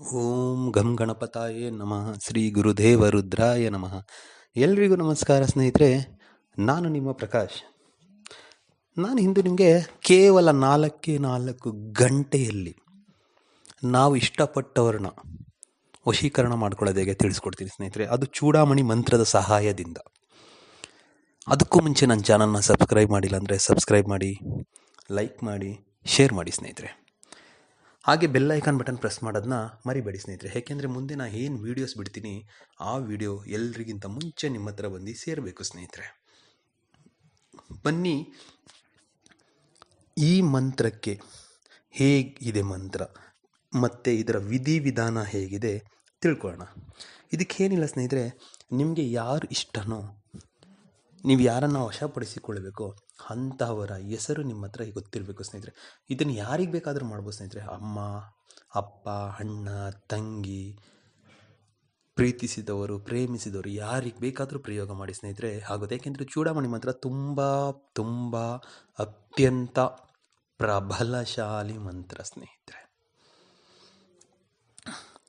ಓಂ ಗಂ ಗಣಪತಾಯೇ ನಮಃ. ಶ್ರೀ ಗುರುದೇವ ರುದ್ರಾಯ ನಮಃ. ಎಲ್ರಿಗೂ ನಮಸ್ಕಾರ ಸ್ನೇಹಿತರೆ, ನಾನು ನಿಮ್ಮ ಪ್ರಕಾಶ್. ನಾನು ಇಂದು ನಿಮಗೆ ಕೇವಲ ನಾಲ್ಕೇ ನಾಲ್ಕು ಗಂಟೆಯಲ್ಲಿ ನಾವು ಇಷ್ಟಪಟ್ಟವ್ರನ್ನ ವಶೀಕರಣ ಮಾಡ್ಕೊಳ್ಳೋದು ಹೇಗೆ ತಿಳಿಸ್ಕೊಡ್ತೀನಿ ಸ್ನೇಹಿತರೆ, ಅದು ಚೂಡಾಮಣಿ ಮಂತ್ರದ ಸಹಾಯದಿಂದ. ಅದಕ್ಕೂ ಮುಂಚೆ ನನ್ನ ಚಾನಲ್ನ ಸಬ್ಸ್ಕ್ರೈಬ್ ಮಾಡಿಲ್ಲ ಅಂದರೆ ಸಬ್ಸ್ಕ್ರೈಬ್ ಮಾಡಿ, ಲೈಕ್ ಮಾಡಿ, ಶೇರ್ ಮಾಡಿ ಸ್ನೇಹಿತರೆ. ಹಾಗೆ ಬೆಲ್ ಐಕಾನ್ ಬಟನ್ ಪ್ರೆಸ್ ಮಾಡೋದನ್ನ ಮರಿಬೇಡಿ ಸ್ನೇಹಿತರೆ. ಏಕೆಂದರೆ ಮುಂದೆ ನಾನು ಏನು ವೀಡಿಯೋಸ್ ಬಿಡ್ತೀನಿ, ಆ ವಿಡಿಯೋ ಎಲ್ರಿಗಿಂತ ಮುಂಚೆ ನಿಮ್ಮ ಹತ್ರ ಬಂದು ಸೇರಬೇಕು ಸ್ನೇಹಿತರೆ. ಬನ್ನಿ, ಈ ಮಂತ್ರಕ್ಕೆ ಹೇಗಿದೆ ಮಂತ್ರ, ಮತ್ತು ಇದರ ವಿಧಿವಿಧಾನ ಹೇಗಿದೆ ತಿಳ್ಕೊಳ್ಳೋಣ. ಇದಕ್ಕೇನಿಲ್ಲ ಸ್ನೇಹಿತರೆ, ನಿಮಗೆ ಯಾರು ಇಷ್ಟನೋ, ನೀವು ಯಾರನ್ನು ವಶಪಡಿಸಿಕೊಳ್ಳಬೇಕೋ ಅಂಥವರ ಹೆಸರು ನಿಮ್ಮ ಹತ್ರ ಗೊತ್ತಿರಬೇಕು ಸ್ನೇಹಿತರೆ. ಇದನ್ನು ಯಾರಿಗೆ ಬೇಕಾದರೂ ಮಾಡ್ಬೋದು ಸ್ನೇಹಿತರೆ. ಅಮ್ಮ, ಅಪ್ಪ, ಅಣ್ಣ, ತಂಗಿ, ಪ್ರೀತಿಸಿದವರು, ಪ್ರೇಮಿಸಿದವರು ಯಾರಿಗೆ ಬೇಕಾದರೂ ಪ್ರಯೋಗ ಮಾಡಿ ಸ್ನೇಹಿತರೆ. ಆಗುತ್ತೆ ಯಾಕೆಂದರೆ ಚೂಡಾಮಣಿ ಮಂತ್ರ ತುಂಬ ತುಂಬ ಅತ್ಯಂತ ಪ್ರಬಲಶಾಲಿ ಮಂತ್ರ ಸ್ನೇಹಿತರೆ.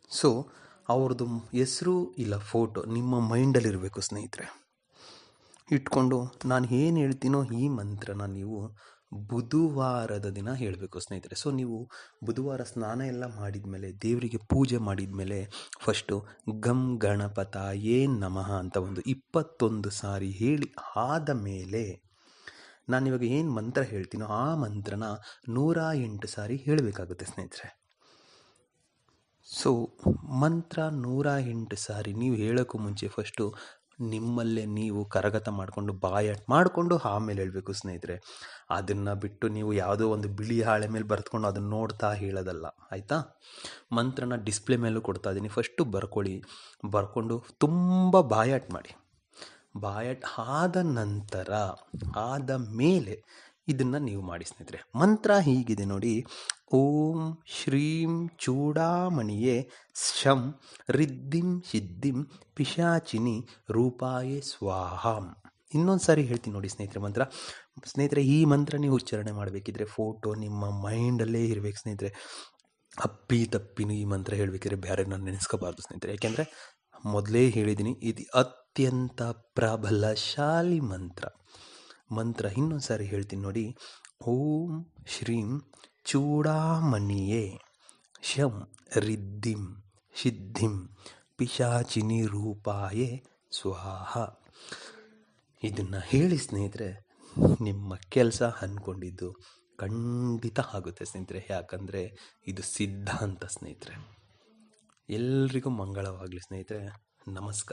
ಸೊ ಅವ್ರದ್ದು ಹೆಸರು ಇಲ್ಲ ಫೋಟೋ ನಿಮ್ಮ ಮೈಂಡಲ್ಲಿರಬೇಕು ಸ್ನೇಹಿತರೆ. ಇಟ್ಕೊಂಡು ನಾನು ಏನು ಹೇಳ್ತೀನೋ ಈ ಮಂತ್ರನ ನೀವು ಬುಧವಾರದ ದಿನ ಹೇಳಬೇಕು ಸ್ನೇಹಿತರೆ. ಸೊ ನೀವು ಬುಧವಾರ ಸ್ನಾನ ಎಲ್ಲ ಮಾಡಿದ ಮೇಲೆ ದೇವರಿಗೆ ಪೂಜೆ ಮಾಡಿದ ಮೇಲೆ ಫಸ್ಟು ಗಂ ಗಣಪತ ಏನ್ ನಮಃ ಅಂತ ಒಂದು ಇಪ್ಪತ್ತೊಂದು ಸಾರಿ ಹೇಳಿ ಆದ ಮೇಲೆ ನಾನಿವಾಗ ಏನು ಮಂತ್ರ ಹೇಳ್ತೀನೋ ಆ ಮಂತ್ರನ ನೂರ ಎಂಟು ಸಾರಿ ಹೇಳಬೇಕಾಗುತ್ತೆ ಸ್ನೇಹಿತರೆ. ಸೊ ಮಂತ್ರ ನೂರ ಎಂಟು ಸಾರಿ ನೀವು ಹೇಳೋಕ್ಕೂ ಮುಂಚೆ ಫಸ್ಟು ನಿಮ್ಮಲ್ಲೇ ನೀವು ಕರಗತ ಮಾಡಿಕೊಂಡು ಬಾಯಟ್ ಮಾಡಿಕೊಂಡು ಆಮೇಲೆ ಹೇಳಬೇಕು ಸ್ನೇಹಿತರೆ. ಅದನ್ನು ಬಿಟ್ಟು ನೀವು ಯಾವುದೋ ಒಂದು ಬಿಳಿ ಹಾಳೆ ಮೇಲೆ ಬರೆದುಕೊಂಡು ಅದನ್ನು ನೋಡ್ತಾ ಹೇಳೋದಲ್ಲ, ಆಯಿತಾ? ಮಂತ್ರನ ಡಿಸ್ಪ್ಲೇ ಮೇಲೂ ಕೊಡ್ತಾ ಇದ್ದೀನಿ ಫಸ್ಟು ಬರ್ಕೊಳ್ಳಿ. ಬರ್ಕೊಂಡು ತುಂಬ ಬಾಯಾಟ್ ಮಾಡಿ. ಬಾಯಾಟ್ ಆದ ನಂತರ, ಆದ ಮೇಲೆ ಇದನ್ನು ನೀವು ಮಾಡಿ ಸ್ನೇಹಿತರೆ. ಮಂತ್ರ ಹೀಗಿದೆ ನೋಡಿ. ಓಂ ಶ್ರೀಂ ಚೂಡಾಮಣಿಯೇ ಶಂ ರಿದ್ದಿಂ ಸಿದ್ಧಿಂ ಪಿಶಾಚಿನಿ ರೂಪಾಯೇ ಸ್ವಾಹಂ. ಇನ್ನೊಂದು ಸಾರಿ ಹೇಳ್ತೀನಿ ನೋಡಿ ಸ್ನೇಹಿತರೆ ಮಂತ್ರ. ಸ್ನೇಹಿತರೆ, ಈ ಮಂತ್ರ ನೀವು ಉಚ್ಚಾರಣೆ ಮಾಡಬೇಕಿದ್ರೆ ಫೋಟೋ ನಿಮ್ಮ ಮೈಂಡಲ್ಲೇ ಇರಬೇಕು ಸ್ನೇಹಿತರೆ. ಅಪ್ಪಿ ತಪ್ಪಿನೂ ಈ ಮಂತ್ರ ಹೇಳಬೇಕಿದ್ರೆ ಬೇರೆ ನಾನು ನೆನೆಸ್ಕೋಬಾರ್ದು ಸ್ನೇಹಿತರೆ. ಯಾಕೆಂದರೆ ಮೊದಲೇ ಹೇಳಿದ್ದೀನಿ ಇದು ಅತ್ಯಂತ ಪ್ರಬಲಶಾಲಿ ಮಂತ್ರ. ಮಂತ್ರ ಇನ್ನೊಂದು ಸಾರಿ ಹೇಳ್ತೀನಿ ನೋಡಿ. ಓಂ ಶ್ರೀಂ ಚೂಡಾಮಣಿಯೇ, ಶಂ ರಿದ್ದಿಂ ಸಿದ್ಧಿಂ ಪಿಶಾಚಿನಿ ರೂಪಾಯೇ ಸ್ವಾಹ. ಇದನ್ನು ಹೇಳಿ ಸ್ನೇಹಿತರೆ, ನಿಮ್ಮ ಕೆಲಸ ಅಂದ್ಕೊಂಡಿದ್ದು ಖಂಡಿತ ಆಗುತ್ತೆ ಸ್ನೇಹಿತರೆ. ಯಾಕಂದರೆ ಇದು ಸಿದ್ಧಾಂತ ಸ್ನೇಹಿತರೆ. ಎಲ್ರಿಗೂ ಮಂಗಳವಾಗಲಿ ಸ್ನೇಹಿತರೆ. ನಮಸ್ಕಾರ.